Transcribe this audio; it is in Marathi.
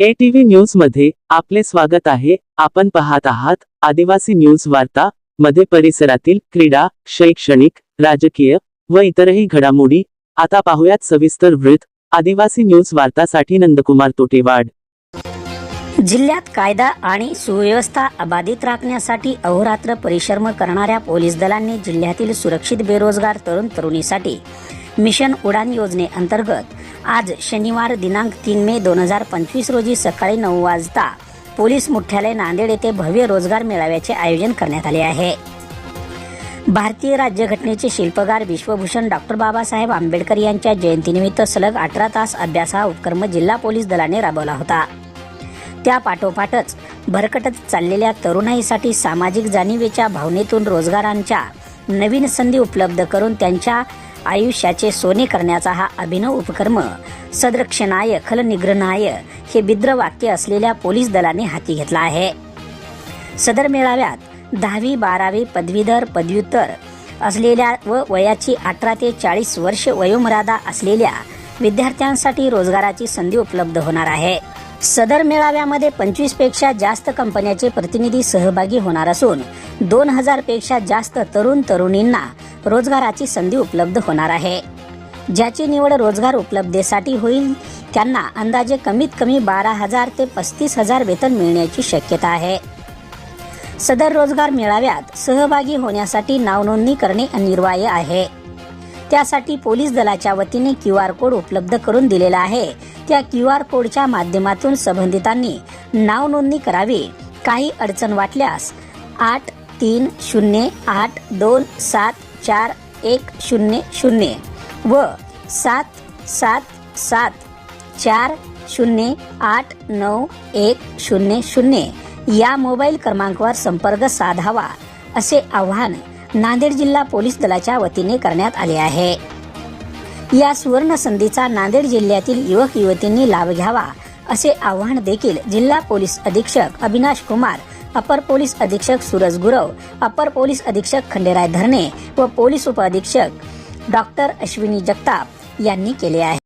एटीव्ही न्यूजमध्ये आपले स्वागत आहे. आपण पाहत आहात आदिवासी न्यूज वार्ता मध्ये परिसरातील क्रीडा शैक्षणिक राजकीय व इतरही घडामोडी. आता पाहुयात सविस्तर वृत्त. आदिवासी न्यूज वार्तासाठी नंदकुमार तोटेवाड. जिल्ह्यात कायदा आणि सुव्यवस्था अबाधित राखण्यासाठी अहोरात्र परिश्रम करणाऱ्या पोलीस दलांनी जिल्ह्यातील सुरक्षित बेरोजगार तरुण तरुणीसाठी मिशन उडान योजनेअंतर्गत आज शनिवार दिनांक तीन मे दोन हजार पंचवीस रोजी सकाळी नऊ वाजता पोलीस मुख्यालय नांदेड येथे भव्य रोजगार मेळाव्याचे आयोजन करण्यात आले आहे. भारतीय राज्यघटनेचे शिल्पकार विश्वभूषण डॉक्टर बाबासाहेब आंबेडकर यांच्या जयंतीनिमित्त सलग अठरा तास अभ्यास हा उपक्रम जिल्हा पोलीस दलाने राबवला होता. त्या पाठोपाठच भरकटत चाललेल्या तरुणाईसाठी सामाजिक जाणीवेच्या भावनेतून रोजगारांच्या नवीन संधी उपलब्ध करून त्यांच्या आयुष्याचे सोने करण्याचा हा अभिनव उपक्रम सदरक्षणाय खलनिग्रहणाय हे बिद्र वाक्य असलेल्या पोलीस दलाने हाती घेतला आहे. सदर मेळाव्यात दहावी बारावी पदवीधर पदव्युत्तर असलेल्या व वयाची अठरा ते चाळीस वर्ष वयोमर्यादा असलेल्या विद्यार्थ्यांसाठी रोजगाराची संधी उपलब्ध होणार आहे. सदर मेळाव्यामध्ये पंचवीसपेक्षा जास्त कंपन्याचे प्रतिनिधी सहभागी होणार असून दोन हजारपेक्षा जास्त तरुण तरुणींना रोजगाराची संधी उपलब्ध होणार आहे. ज्याची निवड रोजगार उपलब्धेसाठी होईल त्यांना अंदाजे कमीत कमी बारा हजार ते पस्तीस हजार वेतन मिळण्याची शक्यता आहे. सदर रोजगार मेळाव्यात सहभागी होण्यासाठी नावनोंदणी करणे अनिवार्य आहे. त्यासाठी पोलीस दलाच्या वतीने क्यू आर कोड उपलब्ध करून दिलेला आहे. त्या क्यू आर कोडच्या माध्यमातून संबंधितांनी नावनोंदणी करावी. काही अडचण वाटल्यास आठ तीन शून्य आठ दोन सात चार एक शून्य शून्य व सात सात सात चार शून्य आठ नऊ एक शून्य शून्य या मोबाईल क्रमांकावर संपर्क साधावा असे आवाहन नांदेड जिल्हा पोलीस दलाच्या वतीने करण्यात आले आहे. या सुवर्ण संधीचा नांदेड जिल्ह्यातील युवक युवतींनी लाभ घ्यावा असे आवाहन देखील जिल्हा पोलीस अधीक्षक अविनाश कुमार अपर पोलीस अधीक्षक सूरज गुरव अपर पोलीस अधीक्षक खंडेराय धरणे व पोलीस उपअधीक्षक डॉक्टर अश्विनी जगताप यांनी केले आहे.